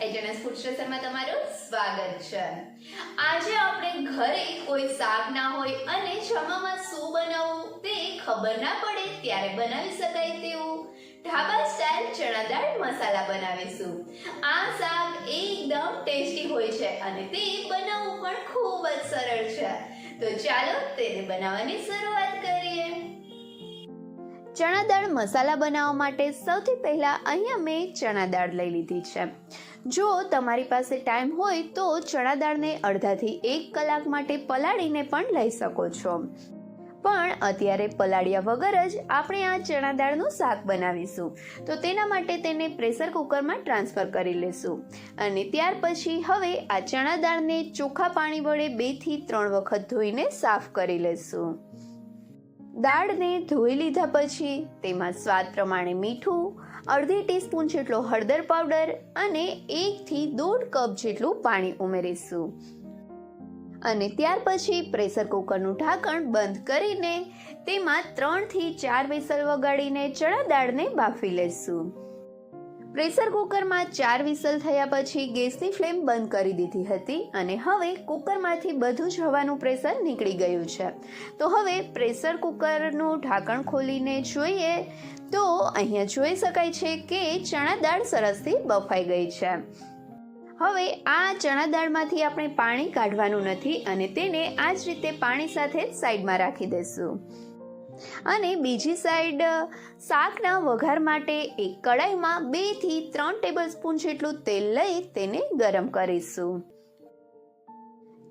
એજનસ તમારું સ્વાગત છે. આજે આપણે ઘરે કોઈ શાક ના હોય અને જમવામાં શું બનાવવું તે ખબર ના પડે ત્યારે બનાવી શકાય તેવું. ઢાબા સ્ટાઇલ ચણા દાળ મસાલા બનાવીશું. આ શાક એકદમ ટેસ્ટી હોય છે અને તે બનાવવું પણ ખૂબ જ સરળ છે. તો ચાલો તેને બનાવવાની શરૂઆત કરીએ. ચણા દાળ મસાલા બનાવવા માટે સૌથી પહેલાં અહીંયા મેં ચણા દાળ લઈ લીધી છે. જો તમારી પાસે ટાઈમ હોય તો ચણા દાળને અડધાથી એક કલાક માટે પલાળીને પણ લઈ શકો છો. પણ અત્યારે પલાળ્યા વગર જ આપણે આ ચણા દાળનું શાક બનાવીશું. તો તેના માટે તેને પ્રેશર કુકરમાં ટ્રાન્સફર કરી લેશું. અને ત્યાર પછી હવે આ ચણા દાળને ચોખ્ખા પાણી વડે બેથી ત્રણ વખત ધોઈને સાફ કરી લેશું. દાળને ધોઈ લીધા પછી તેમાં સ્વાદ પ્રમાણે મીઠું, અડધી ટીસ્પૂન જેટલો હળદર પાવડર અને એકથી દોઢ કપ જેટલું પાણી ઉમેરીશું. અને ત્યાર પછી પ્રેશર કુકરનું ઢાંકણ બંધ કરીને તેમાં ત્રણથી ચાર વિસલ વગાડીને ચણા દાળને બાફી લેશું. પ્રેશર કુકરમાં ચાર વિસલ થયા પછી ગેસની ફ્લેમ બંધ કરી દીધી હતી અને હવે કુકરમાંથી બધું જ હવાનું પ્રેશર નીકળી ગયું છે. તો હવે પ્રેશર કુકરનું ઢાંકણ ખોલીને જોઈએ તો અહીંયા જોઈ શકાય છે કે ચણા દાળ સરસથી બફાઈ ગઈ છે. હવે આ ચણા દાળમાંથી આપણે પાણી કાઢવાનું નથી અને તેને આ જ રીતે પાણી સાથે સાઈડમાં રાખી દઈશું. અને બીજી સાઈડ, શાકના વઘાર માટે એક કડાઈમાં બેથી ત્રણ ટેબલ સ્પૂન જેટલું તેલ લઈ તેને ગરમ કરીશું.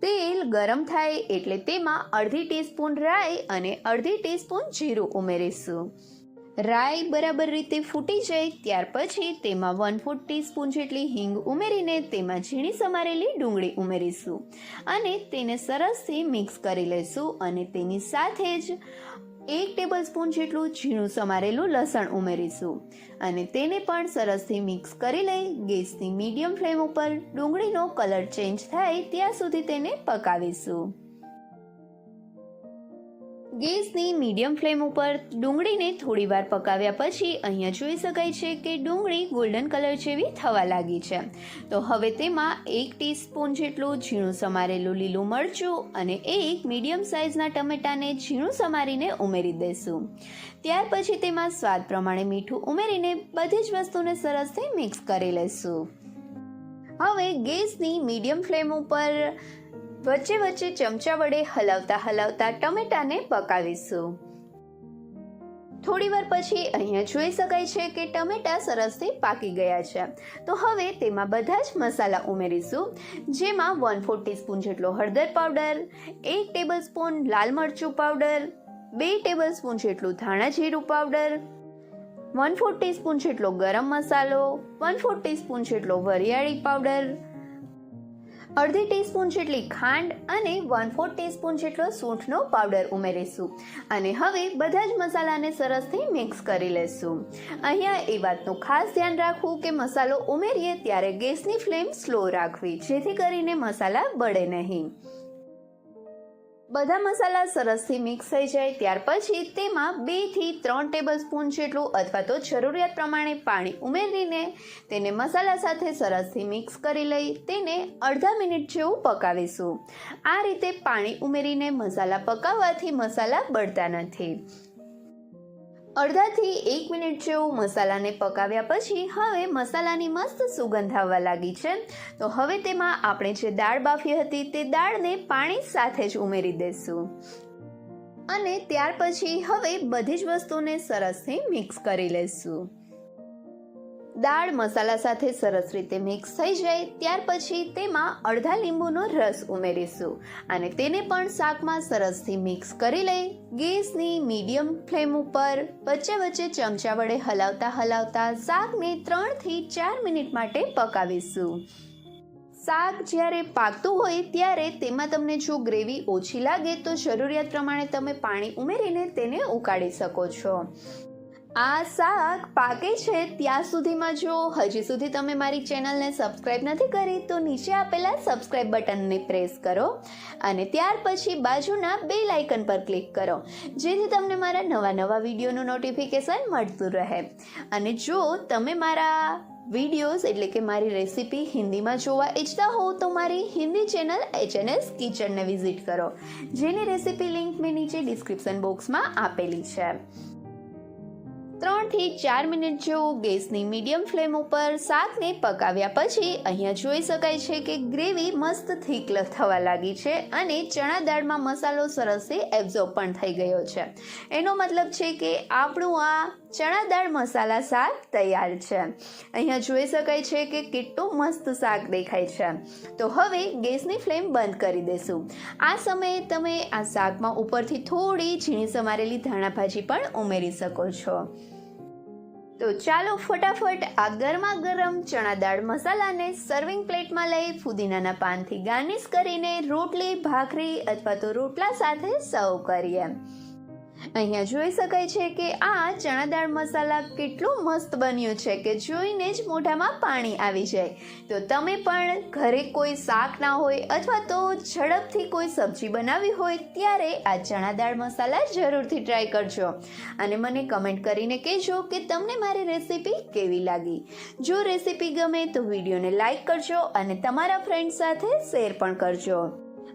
તેલ ગરમ થાય એટલે તેમાં અડધી ટીસ્પૂન રાઈ અને અડધી ટીસ્પૂન જીરું ઉમેરીશું. રાઈ બરાબર રીતે ફૂટી જાય ત્યાર પછી તેમાં વન ફોર્થ ટીસ્પૂન જેટલી હિંગ ઉમેરીને તેમાં ઝીણી સમારેલી ડુંગળી ઉમેરીશું. અને તેને સરસથી મિક્સ કરી લઈશું અને તેની સાથે જ એક ટેબલ સ્પૂન જેટલું ઝીણું સમારેલું લસણ ઉમેરીશું. અને તેને પણ સરસથી મિક્સ કરી લઈ ગેસની મીડિયમ ફ્લેમ ઉપર ડુંગળીનો કલર ચેન્જ થાય ત્યાં સુધી તેને પકાવીશું. ગેસની મીડિયમ ફ્લેમ ઉપર ડુંગળીને થોડી વાર પકાવ્યા પછી અહીંયા જોઈ શકાય છે કે ડુંગળી ગોલ્ડન કલર જેવી થવા લાગી છે. તો હવે તેમાં એક ટીસ્પૂન જેટલું ઝીણું સમારેલું લીલું મરચું અને એક મીડિયમ સાઇઝના ટમેટાને ઝીણું સમારીને ઉમેરી દઈશું. ત્યાર પછી તેમાં સ્વાદ પ્રમાણે મીઠું ઉમેરીને બધી જ વસ્તુને સરસથી મિક્સ કરી લઈશું. હવે ગેસની મીડિયમ ફ્લેમ ઉપર વચ્ચે વચ્ચે ચમચા વડે હલાવતા હલાવતા ટમેટાને પકાવીશું. થોડી વાર પછી અહીંયા જોઈ શકાય છે કે ટમેટા સરસથી પાકી ગયા છે. તો હવે તેમાં બધા જ મસાલા ઉમેરીશું, જેમાં વન ફોર ટીસ્પૂન જેટલો હળદર પાવડર એક ટેબલ સ્પૂન લાલ મરચું પાવડર બે ટેબલ સ્પૂન જેટલું ધાણા જીરું પાવડર વન ફોર ટીસ્પૂન જેટલો ગરમ મસાલો વન ફોર ટીસ્પૂન જેટલો વરિયાળી પાવડર અડધી ટીસ્પૂન જેટલી ખાંડ અને વન ફોર ટીસ્પૂન જેટલો સૂંઠનો પાવડર ઉમેરીશું. અને હવે બધા જ મસાલાને સરસથી મિક્સ કરી લેશું. અહીંયા એ વાતનું ખાસ ધ્યાન રાખવું કે મસાલો ઉમેરીએ ત્યારે ગેસની ફ્લેમ સ્લો રાખવી, જેથી કરીને મસાલા બળે નહીં. બધા મસાલા સરસથી મિક્સ થઈ જાય, ત્યાર પછી તેમાં બેથી ત્રણ ટેબલ સ્પૂન જેટલું અથવા તો જરૂરિયાત પ્રમાણે પાણી ઉમેરીને તેને મસાલા સાથે સરસથી મિક્સ કરી લઈ, તેને અડધા મિનિટ જેવું પકાવીશું. આ રીતે પાણી ઉમેરીને મસાલા પકાવવાથી મસાલા બળતા નથી. અડધાથી એક મિનિટ જેવું મસાલાને પકાવ્યા પછી હવે મસાલાની મસ્ત સુગંધ આવવા લાગી છે. તો હવે તેમાં આપણે જે દાળ બાફી હતી તે દાળને પાણી સાથે જ ઉમેરી દઈશું અને ત્યાર પછી હવે બધી જ વસ્તુને સરસથી મિક્સ કરી લઈશું દાળ મસાલા સાથે સરસ રીતે મિક્સ થઈ જાય, ત્યાર પછી તેમાં અડધા લીંબુનો રસ ઉમેરીશું અને તેને પણ શાકમાં સરસથી મિક્સ કરી લઈ, ગેસની મીડિયમ ફ્લેમ ઉપર વચ્ચે વચ્ચે ચમચા વડે હલાવતા હલાવતા શાકને ત્રણથી ચાર મિનિટ માટે પકાવીશું. શાક જ્યારે પાકતું હોય ત્યારે તેમાં તમને જો ગ્રેવી ઓછી લાગે તો જરૂરિયાત પ્રમાણે તમે પાણી ઉમેરીને તેને ઉકાળી શકો છો. આ શાક પાકે છે ત્યાં સુધીમાં જો હજી સુધી તમે મારી ચેનલને સબસ્ક્રાઇબ નથી કરી, તો નીચે આપેલા સબસ્ક્રાઇબ બટનને પ્રેસ કરો અને ત્યાર પછી બાજુના બે લાઇકન પર ક્લિક કરો, જેથી તમને મારા નવા નવા વિડીયોનું નોટિફિકેશન મળતું રહે. અને જો તમે મારા વિડીયોઝ એટલે કે મારી રેસીપી હિન્દીમાં જોવા ઈચ્છતા હો, તો મારી હિન્દી ચેનલ એચએનએસ કિચનને વિઝિટ કરો, જેની રેસીપી લિંક મેં નીચે ડિસ્ક્રિપ્શન બોક્સમાં આપેલી છે. ત્રણથી ચાર મિનિટ જેવું ગેસની મીડિયમ ફ્લેમ ઉપર શાકને પકાવ્યા પછી અહીંયા જોઈ શકાય છે કે ગ્રેવી મસ્ત થીક થવા લાગી છે અને ચણા દાળમાં મસાલો સરસથી એબ્ઝોર્બ પણ થઈ ગયો છે. એનો મતલબ છે કે આપણું આ ચણા દાળ મસાલા શાક તૈયાર છે. અહીંયા જોઈ શકાય છે કે કેટલું મસ્ત શાક દેખાય છે. તો હવે ગેસની ફ્લેમ બંધ કરી દેશું. આ સમયે તમે આ શાકમાં ઉપરથી થોડી ઝીણી સમારેલી ધાણા ભાજી પણ ઉમેરી શકો છો. તો ચાલો ફટાફટ આ ગરમા ગરમ ચણા દાળ મસાલાને સર્વિંગ પ્લેટમાં લઈ ફુદીનાના પાનથી ગાર્નિશ કરીને રોટલી, ભાખરી અથવા તો રોટલા સાથે સર્વ કરીએ. અહીંયા જોઈ શકાય છે કે આ ચણા દાળ મસાલા કેટલું મસ્ત બન્યું છે કે જોઈને જ મોઢામાં પાણી આવી જાય. તો તમે પણ ઘરે કોઈ શાક ના હોય અથવા તો ઝડપથી કોઈ સબ્જી બનાવી હોય ત્યારે આ ચણા દાળ મસાલા જરૂરથી ટ્રાય કરજો. અને મને કમેન્ટ કરીને કહેજો કે તમને મારી રેસીપી કેવી લાગી. જો રેસીપી ગમે તો વિડીયોને લાઈક કરજો અને તમારા ફ્રેન્ડ સાથે શેર પણ કરજો.